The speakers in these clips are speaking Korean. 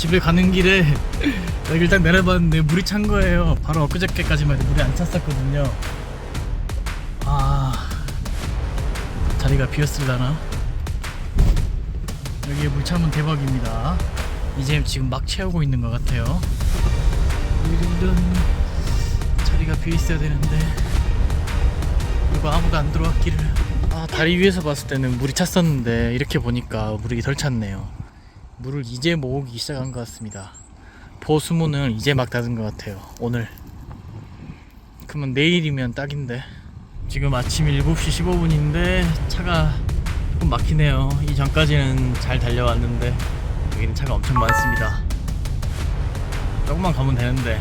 집에 가는 길에 여기 딱 내려봤는데 물이 찬 거예요. 바로 엊그저께까지만 해도 물이 안 찼었거든요. 아 자리가 비었을라나? 여기에 물 차면 대박입니다. 이제 지금 막 채우고 있는 것 같아요. 이런 자리가 비어 있어야 되는데 누가 아무도 안 들어왔기를. 아 다리 위에서 봤을 때는 물이 찼었는데 이렇게 보니까 물이 덜 찼네요. 물을 이제 모으기 시작한 것 같습니다. 보수문을 이제 막 닫은 것 같아요. 오늘. 그러면 내일이면 딱인데. 지금 아침 7시 15분인데 차가 조금 막히네요. 이 전까지는 잘 달려왔는데 여기는 차가 엄청 많습니다. 조금만 가면 되는데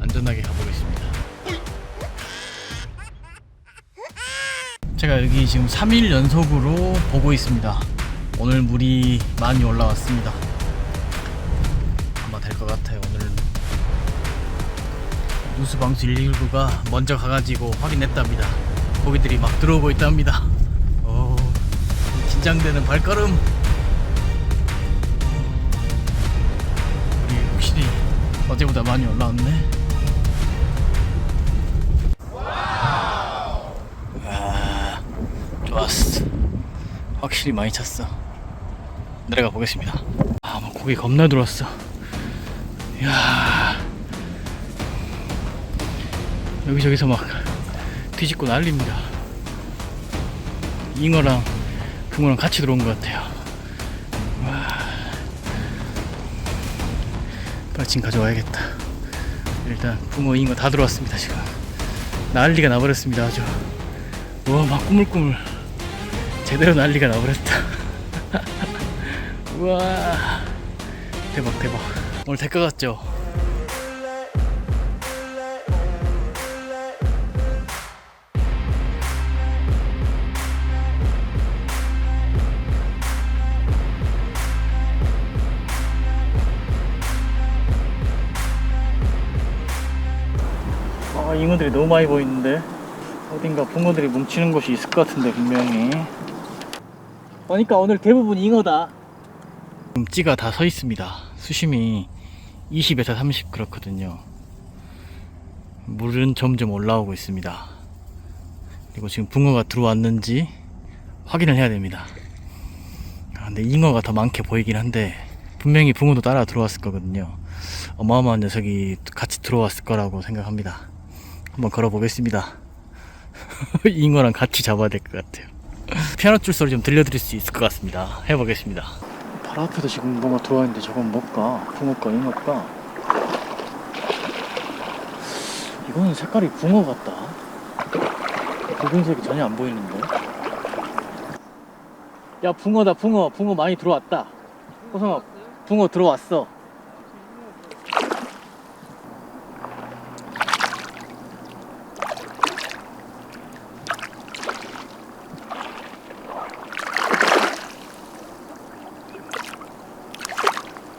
안전하게 가보겠습니다. 제가 여기 지금 3일 연속으로 보고 있습니다. 오늘 물이 많이 올라왔습니다. 아마 될 것 같아요. 오늘은 뉴스방수 119가 먼저 가가지고 확인했답니다. 고기들이 막 들어오고 있답니다. 오, 긴장되는 발걸음. 물이 확실히 어제보다 많이 올라왔네. 와, 좋았어. 확실히 많이 찼어. 내려가 보겠습니다. 아, 뭐 고기 겁나 들어왔어. 이야. 여기저기서 막 뒤집고 난립니다. 잉어랑 붕어랑 같이 들어온 것 같아요. 와. 지금 가져와야겠다. 일단 붕어, 잉어 다 들어왔습니다, 지금. 난리가 나버렸습니다, 아주. 와, 막 꾸물꾸물. 제대로 난리가 나버렸다. 우와. 대박, 대박. 오늘 될것 같죠? 아, 잉어들이 너무 많이 보이는데 어딘가 붕어들이 뭉치는 곳이 있을 것 같은데 분명히 보니까 오늘 대부분 잉어다 찌가 다 서 있습니다 수심이 20에서 30 그렇거든요 물은 점점 올라오고 있습니다 그리고 지금 붕어가 들어왔는지 확인을 해야 됩니다 아, 근데 잉어가 더 많게 보이긴 한데 분명히 붕어도 따라 들어왔을 거거든요 어마어마한 녀석이 같이 들어왔을 거라고 생각합니다 한번 걸어보겠습니다. 잉어랑 같이 잡아야 될 것 같아요. 피아노 줄 소리 좀 들려드릴 수 있을 것 같습니다. 해보겠습니다. 바로 앞에도 지금 뭔가 들어와 있는데 저건 뭘까? 붕어까 잉어까? 이거는 색깔이 붕어 같다. 붉은색이 전혀 안 보이는데. 야 붕어다 붕어 붕어 많이 들어왔다. 호성아 붕어 들어왔어.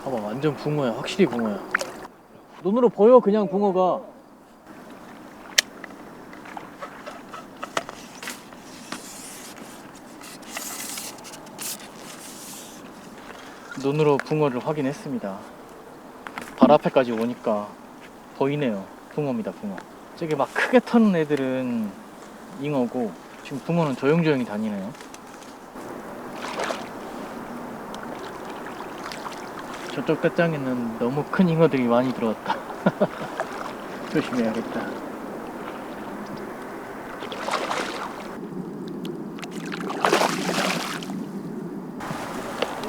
봐봐 완전 붕어야. 확실히 붕어야. 눈으로 보여 그냥 붕어가. 눈으로 붕어를 확인했습니다. 발 앞에까지 오니까 보이네요. 붕어입니다 붕어. 저기 막 크게 터는 애들은 잉어고 지금 붕어는 조용조용히 다니네요 저쪽 떼장에는 너무 큰 잉어들이 많이 들어왔다. 조심해야겠다.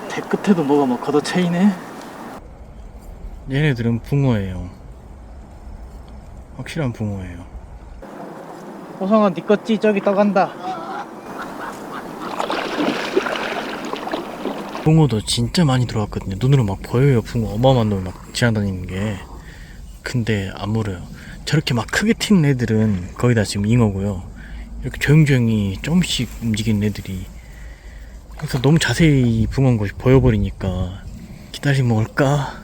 대 끝에도 뭐가 막 걷어차이네. 얘네들은 붕어예요. 확실한 붕어예요. 호성아, 니 거찌 저기 떠간다. 붕어도 진짜 많이 들어왔거든요. 눈으로 막 보여요. 붕어 어마어마한 놈이 막 지나다니는 게. 근데 안 물어요. 저렇게 막 크게 튀는 애들은 거의 다 지금 잉어고요. 이렇게 조용조용히 조금씩 움직이는 애들이 그래서 너무 자세히 붕어인 것이 보여버리니까 기다리면 올까?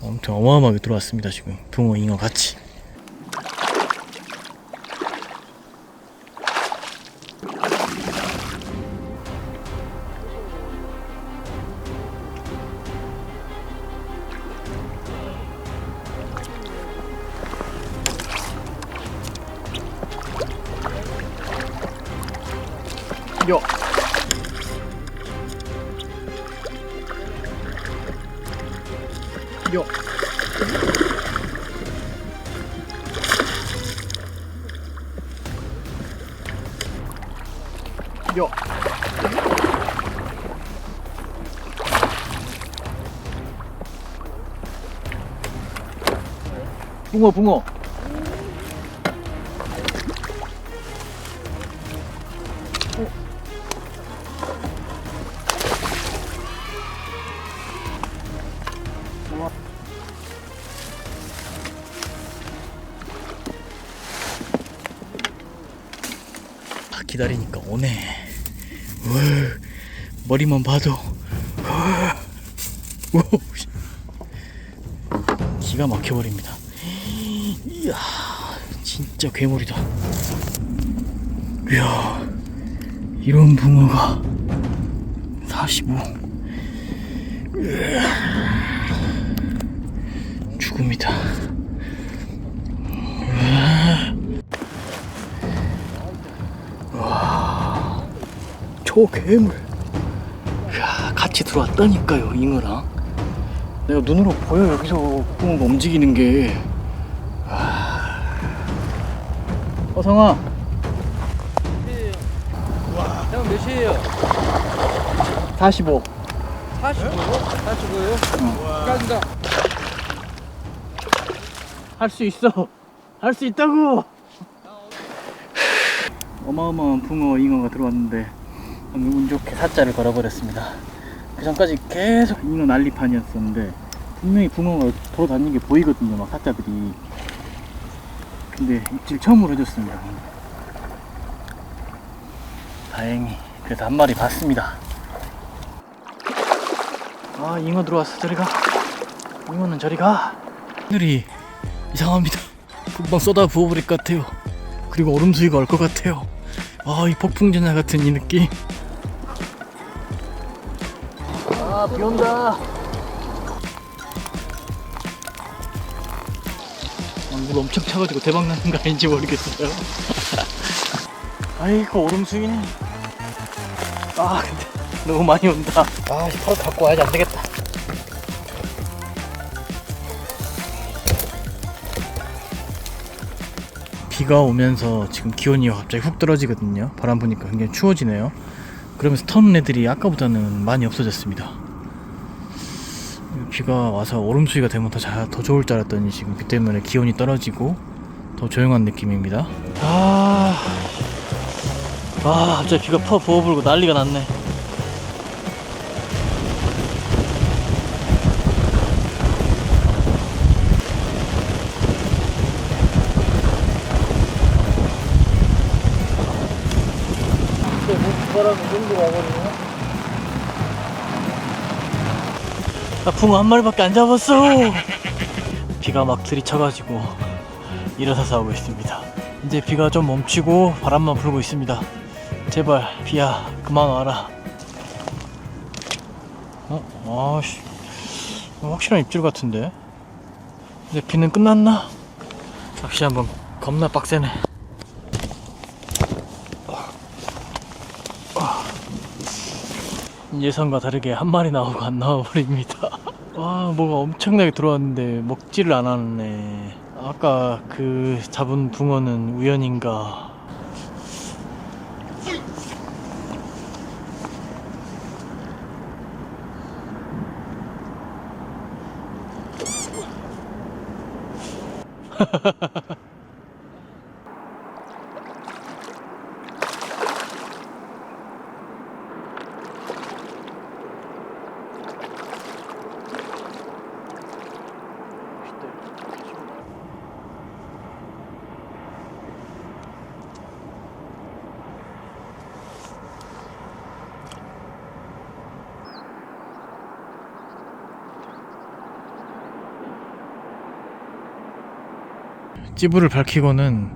엄청 어마어마하게 들어왔습니다. 지금 붕어, 잉어 같이. 요. 요. 요. 붕어 붕어 기다리니까 오네. 우와, 머리만 봐도. 기가 막혀버립니다. 이야 진짜 괴물이다. 이야 이런 붕어가 45 으아, 죽음이다 초괴물. 이야 같이 들어왔다니까요 잉어랑. 내가 눈으로 보여 여기서 붕어가 움직이는 게. 어성아. 형 몇이에요? 45 45요? 45요? 깐다. 할 수 있어. 할 수 있다고. 어마어마한 붕어 잉어가 들어왔는데 방금 운 좋게 사자를 걸어버렸습니다. 그 전까지 계속 잉어 난리판이었었는데 분명히 붕어가 돌아다니는 게 보이거든요 막 사자들이. 근데 입질 처음으로 해줬습니다. 다행히 그래도 한 마리 봤습니다. 아 잉어 들어왔어 저리가. 잉어는 저리가. 하늘이 이상합니다. 금방 쏟아 부어버릴 것 같아요. 그리고 얼음 수위가 올 것 같아요. 아 이 폭풍전야 같은 이 느낌 아 비 온다 아, 물 엄청 차가지고 대박 나는 거 아닌지 모르겠어요 아이고 얼음 수위는 아 근데 너무 많이 온다 아 바로 갖고 와야지 안 되겠다 비가 오면서 지금 기온이 갑자기 훅 떨어지거든요. 바람 부니까 굉장히 추워지네요. 그러면서 터는 애들이 아까보다는 많이 없어졌습니다. 비가 와서 얼음 수위가 되면 더, 자, 더 좋을 줄 알았더니 지금 비 때문에 기온이 떨어지고 더 조용한 느낌입니다. 아, 아 갑자기 비가 퍼 부어 불고 난리가 났네. 나 붕어 한 마리밖에 안 잡았어. 비가 막 들이쳐가지고 일어서서 하고 있습니다. 이제 비가 좀 멈추고 바람만 불고 있습니다. 제발 비야 그만 와라. 어? 아씨 확실한 입질 같은데. 이제 비는 끝났나? 낚시 한번 겁나 빡세네. 예상과 다르게 한 마리 나오고 안 나와 버립니다. 와, 뭐가 엄청나게 들어왔는데 먹지를 않았네. 아까 그 잡은 붕어는 우연인가? 찌부를 밝히고는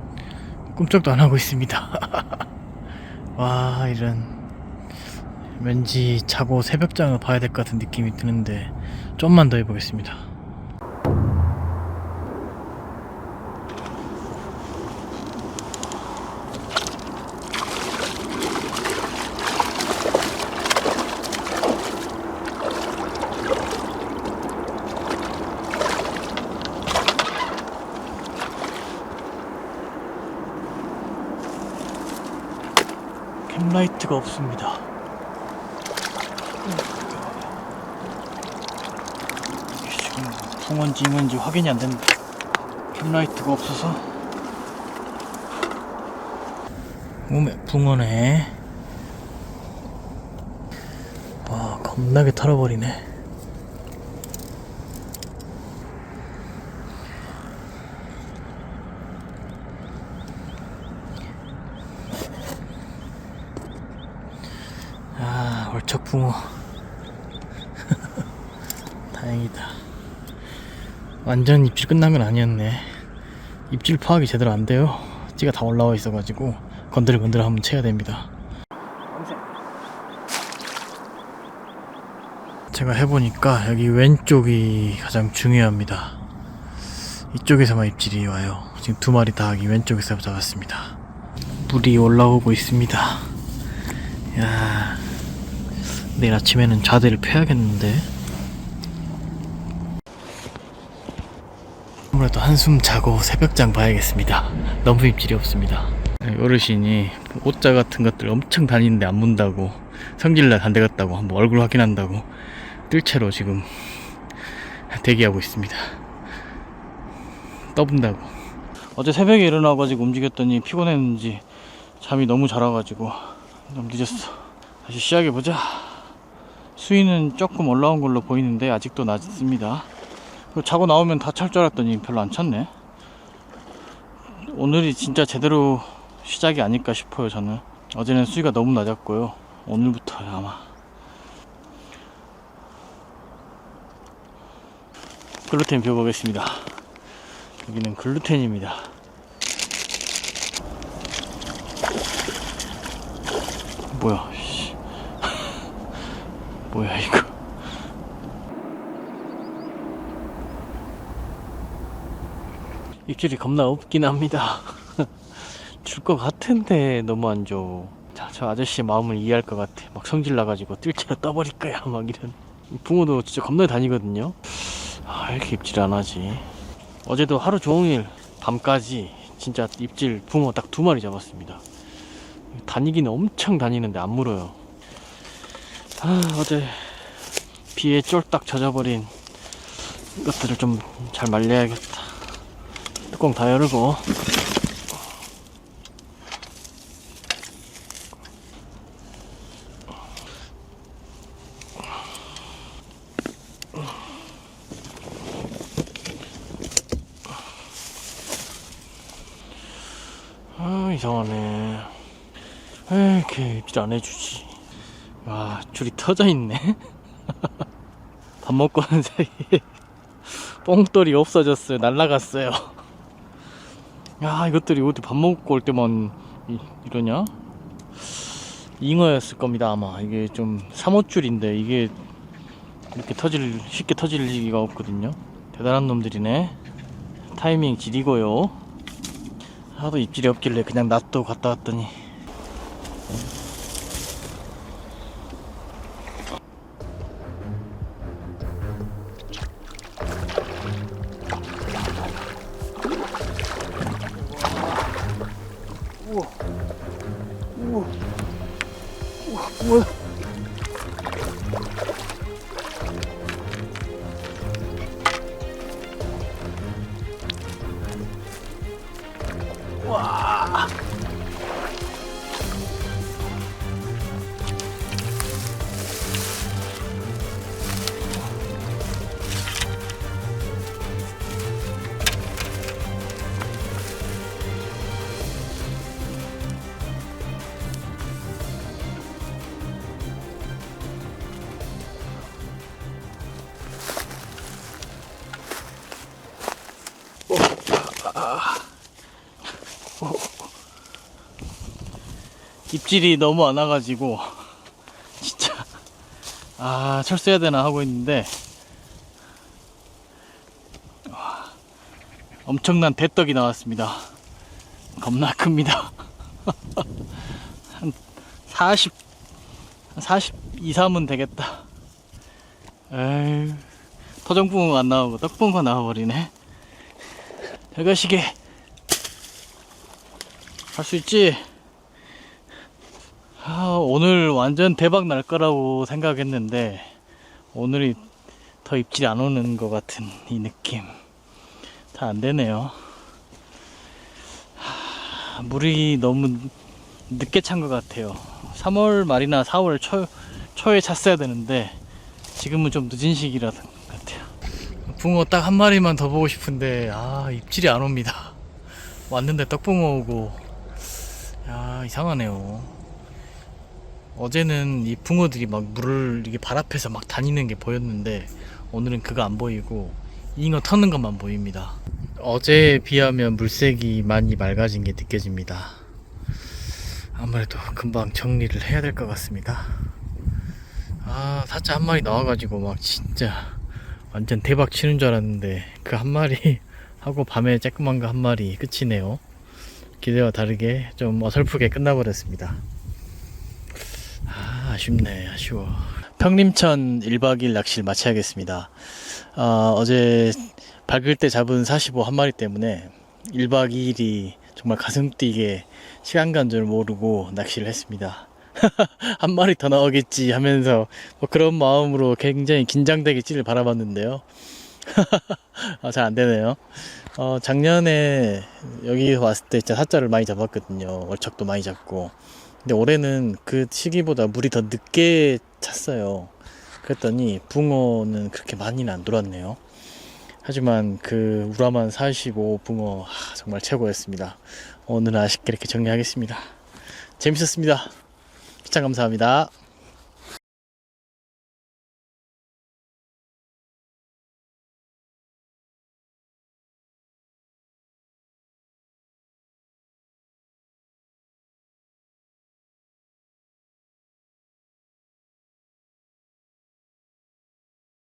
꿈쩍도 안 하고 있습니다. 와 이런 왠지 자고 새벽장을 봐야 될 것 같은 느낌이 드는데 좀만 더 해보겠습니다. 캠라이트가 없습니다. 지금 붕어인지 잉어인지 확인이 안 됩니다. 캠라이트가 없어서. 몸에 붕어네. 와, 겁나게 털어버리네. 아, 월척붕어. 다행이다. 완전 입질 건 아니었네. 입질 파악이 제대로 안 돼요. 찌가 다 올라와 있어가지고 건들건들 한번 채야 됩니다. 제가 해보니까 여기 왼쪽이 가장 중요합니다. 이쪽에서만 입질이 와요. 지금 두 마리 다 여기 왼쪽에서 잡았습니다. 물이 올라오고 있습니다. 야, 내일 아침에는 자대를 펴야겠는데. 아무래도 한숨 자고 새벽장 봐야겠습니다. 너무 입질이 없습니다. 네, 어르신이 옷자 같은 것들 엄청 다니는데 안 문다고 성질날 안 되겠다고 한번 얼굴 확인한다고 뜰채로 지금 대기하고 있습니다. 떠본다고. 어제 새벽에 일어나가지고 움직였더니 피곤했는지 잠이 너무 잘 와가지고 너무 늦었어. 다시 시작해보자. 수위는 조금 올라온 걸로 보이는데 아직도 낮습니다. 그리고 자고 나오면 다 찰 줄 알았더니 별로 안 찼네. 오늘이 진짜 제대로 시작이 아닐까 싶어요, 저는. 어제는 수위가 너무 낮았고요. 오늘부터 아마. 글루텐 비워보겠습니다. 여기는 글루텐입니다. 뭐야, 씨. 뭐야, 이거. 입질이 겁나 없긴 합니다. 줄 것 같은데 너무 안 줘. 자, 저 아저씨 마음을 이해할 것 같아. 막 성질 나가지고 뜰채로 떠버릴 거야. 막 이런. 붕어도 진짜 겁나 다니거든요. 아, 이렇게 입질 안 하지. 어제도 하루 종일 밤까지 진짜 입질 붕어 딱 두 마리 잡았습니다. 다니기는 엄청 다니는데 안 물어요. 아, 어제 비에 쫄딱 젖어버린 것들을 좀 잘 말려야겠다. 뚜껑 다 열고. 아 이상하네. 왜 이렇게 입질 안 해주지 와 줄이 터져 있네. 밥 먹고 하는 사이에 뽕돌이 없어졌어요. 날라갔어요. 야 이것들이 어디 밥 먹고 올 때만 이, 이러냐? 잉어였을 겁니다 아마. 이게 좀 삼호줄인데 이게 이렇게 터질 쉽게 터질 리가 없거든요. 대단한 놈들이네. 타이밍 지리고요. 하도 입질이 없길래 그냥 놔두고 갔다 왔더니 입질이 너무 안 와가지고 진짜 아 철수해야 되나 하고 있는데 와, 엄청난 대떡이 나왔습니다. 겁나 큽니다. 한 40, 한 42, 3은 되겠다. 에휴 터정붕어가 안 나오고 떡붕어가 나와버리네. 별거시게 할 수 있지? 아 오늘 완전 대박 날 거라고 생각했는데 오늘이 더 입질이 안 오는 것 같은 이 느낌. 다 안 되네요. 하, 물이 너무 늦게 찬 것 같아요. 3월 말이나 4월 초, 초에 찼어야 되는데 지금은 좀 늦은 시기라 같아요. 붕어 딱 한 마리만 더 보고 싶은데 아 입질이 안 옵니다. 왔는데 떡붕어 오고 야 이상하네요. 어제는 이 붕어들이 막 물을 이게 발 앞에서 막 다니는 게 보였는데 오늘은 그거 안 보이고 잉어 터는 것만 보입니다. 어제에 비하면 물색이 많이 맑아진 게 느껴집니다. 아무래도 금방 정리를 해야 될 것 같습니다. 아, 사자 한 마리 나와가지고 막 진짜 완전 대박 치는 줄 알았는데 그 한 마리 하고 밤에 쬐끄만 거 한 마리 끝이네요. 기대와 다르게 좀 어설프게 끝나버렸습니다. 아, 아쉽네, 아쉬워. 평림천 1박 2일 낚시를 마쳐야겠습니다. 아, 어제 밝을 때 잡은 45 한 마리 때문에 1박 2일이 정말 가슴 뛰게 시간 간 줄 모르고 낚시를 했습니다. 한 마리 더 나오겠지 하면서 뭐 그런 마음으로 굉장히 긴장되게 찌를 바라봤는데요. 아, 잘 안 되네요. 어, 작년에 여기 왔을 때 진짜 사자를 많이 잡았거든요. 월척도 많이 잡고. 근데 올해는 그 시기보다 물이 더 늦게 찼어요. 그랬더니 붕어는 그렇게 많이는 안 돌았네요. 하지만 그 우라만 45 붕어 하, 정말 최고였습니다. 오늘은 아쉽게 이렇게 정리하겠습니다. 재밌었습니다. 시청 감사합니다.